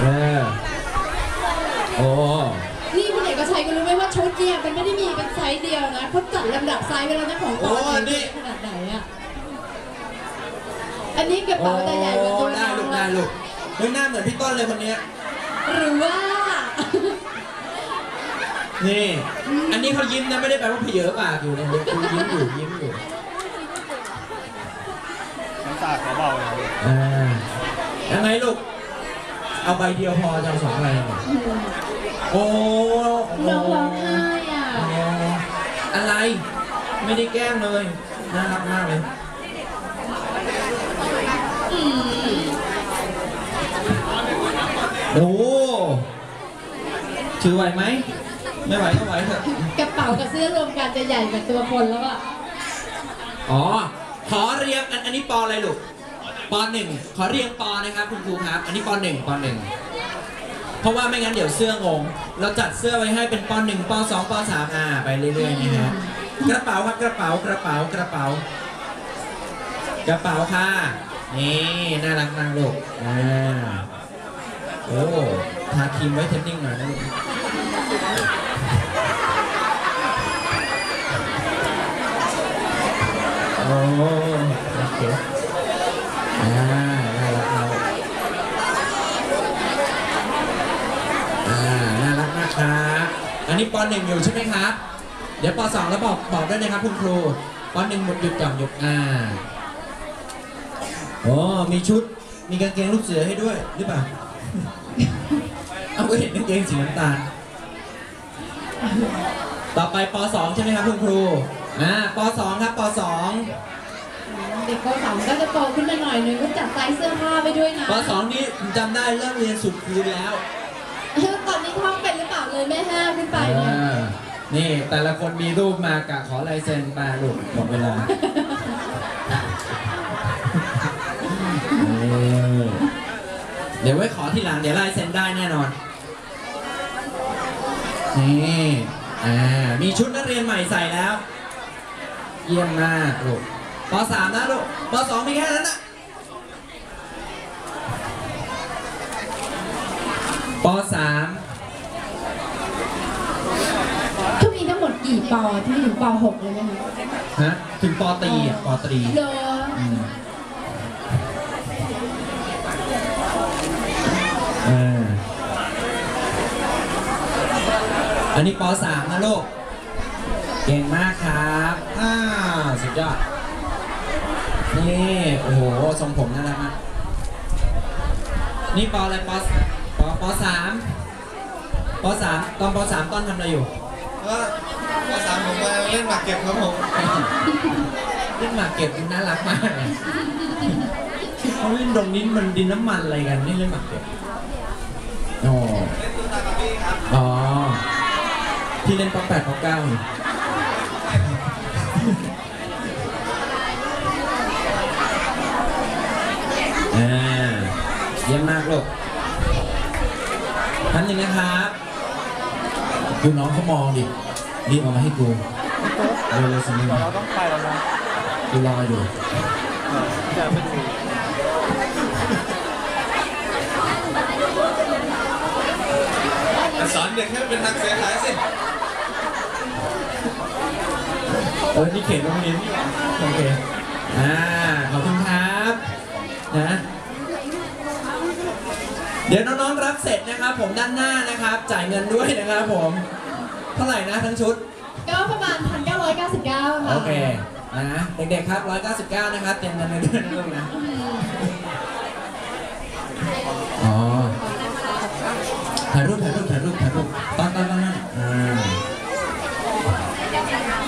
เออโอ้นี่คุณเอกชัยก็รู้ไหมว่าชุดเนี่ยมันไม่ได้มีเป็นไซส์เดียวนะเขาจัดลำดับไซส์ไปแล้วนะของตอนนี้ขนาดไหนอะ อันนี้กระโอ้เป๋าแต่ใหญ่กว่าตัวได้น้ลูอกงได้ลูกเฮ้ยหน้าเหมือนพี่ต้นเลยคนเนี้ย หรือว่า นี่ อันนี้เขายิ้มนะไม่ได้แปลว่าเพเยอะปากอยู่นะคือยิ้มอยู่ยิ้มอยู่น้ำตาเขาเบาเลยครับอ่ายังไงลูก เอาใบเดียวพอจะเอาสองใบเหรอโอ้น้องร้องไห้อะโอ้อะไร ไม่ได้แกล้งเลย น่ารักมากเลยอืมโอ้ถือไหวไหม ไม่ไหวก็ไหวเถอะกระเป๋ากับเสื้อรวมกันจะใหญ่กว่าตัวคนแล้วอะ อ๋อ ขอเรียงอันอันนี้ปออะไรลูก ปหนึ่งขอเรียงปอนะครับคุณครูครับ อันนี้ปหนึ่งปหนึ่งเพราะว่าไม่งั้นเดี๋ยวเสื้องง เราจัดเสื้อไว้ให้เป็นปหนึ่งปสองปสามอ่าไปเรื่อยๆนะฮะกระเป๋าครับกระเป๋ากระเป๋ากระเป๋า กระเป๋าค่ะนี่น่ารักมากลูกอ่าโอ้ทาครีมไว้เทนนิ่งหน่อยนะลูกโอ้โอเค อ่าน่ารักเราอ่าน่ารักมากครับอันนี้ปหนึ่งอยู่ใช่ไหมครับ เดี๋ยวปสองแล้วบอกบอกด้วยนะครับคุณครูปหนึ่งหมดหยุดหย่อนหยุดอ่าโอ้มีชุดมีกางเกงลูกเสือให้ด้วยหรือเปล่า เอาก็เห็นกางเกงสีน้ำตาล ต่อไปปสองใช่ไหมครับคุณครู อ่าปสองครับปสอง เด็กปสองก็จะโตขึ้นมาหน่อยนึงก็จัดไซส์เสื้อผ้าไปด้วยนะปสองนี่ผมจำได้เริ่มเรียนสุดคูณแล้วตอนนี้ท่องเป็นหรือเปล่าเลยแม่ห้ามขึ้นไปเนี่ย อ่านี่แต่ละคนมีรูปมากะขอลายเซ็นมาลูกหมดเวลานี่เดี๋ยวไว้ขอทีหลังเดี๋ยวลายเซ็นได้แน่นอน นี่อ่ามีชุดนักเรียนใหม่ใส่แล้ว เยี่ยมมากลูก ปสามนะลูกปสองมีแค่นั้นนะปสามทุกมีทั้งหมดกี่ปอที่ถึงปหกเลยไหมคะฮะถึงปอตรีอะปอตรีเหรออืมอ่าอันนี้ปสามนะลูก เก่งมากครับ อ้าว สุดยอด นี่โอ้โหทรงผมน่ารักมากนี่ปอะไรปปปสามปสามตอนปสามต้นทำอะไรอยู่ก็ภาษามผมมาเล่นหมากเก็บครับผมเล่นหมากเก็บน่ารักมากเลยเขาเล่นตรงนี้มันดินน้ำมันอะไรกันนี่เล่นหมากเก็บอ๋ออ๋อที่เล่นป๊อกแปดป๊อกเก้า เยี่ยมมากลูกท่านหนึ่งนะครับดูน้องเขามองดิรีบเอามาให้กูเร็วๆสิมึงเราต้องไปแล้วนะกูรออยู่จะไปดูสอนเด็กให้เป็นนักเสียหายสิเออนี่เขียนตรงนี้โอเคอ่าขอบคุณครับนะ เดี๋ยวน้องๆรับเสร็จนะครับ ผมด้านหน้านะครับ จ่ายเงินด้วยนะครับผม เท่าไหร่นะทั้งชุด ก็ประมาณ 1,999ค่ะโอเคนะเด็กๆครับ 199 นะครับเตรียมเงินไว้ด้วยนะลูกนะอืมอ๋อถ่ายรูปถ่ายรูปถ่ายรูปถ่ายรูปตอนตอนตอนนั้นอ่า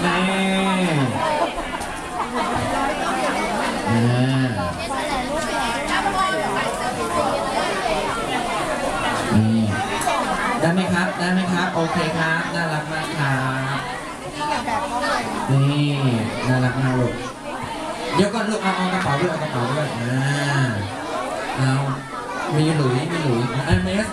แน่อ่า ได้ไหมครับ โอเคครับ น่ารักมากครับนี่น่ารักมากลูกเดี๋ยวก่อนลูกเอาเอากระเป๋าด้วยเอากระเป๋าด้วยอ่าเอามีหลุยมีหลุยไอเมส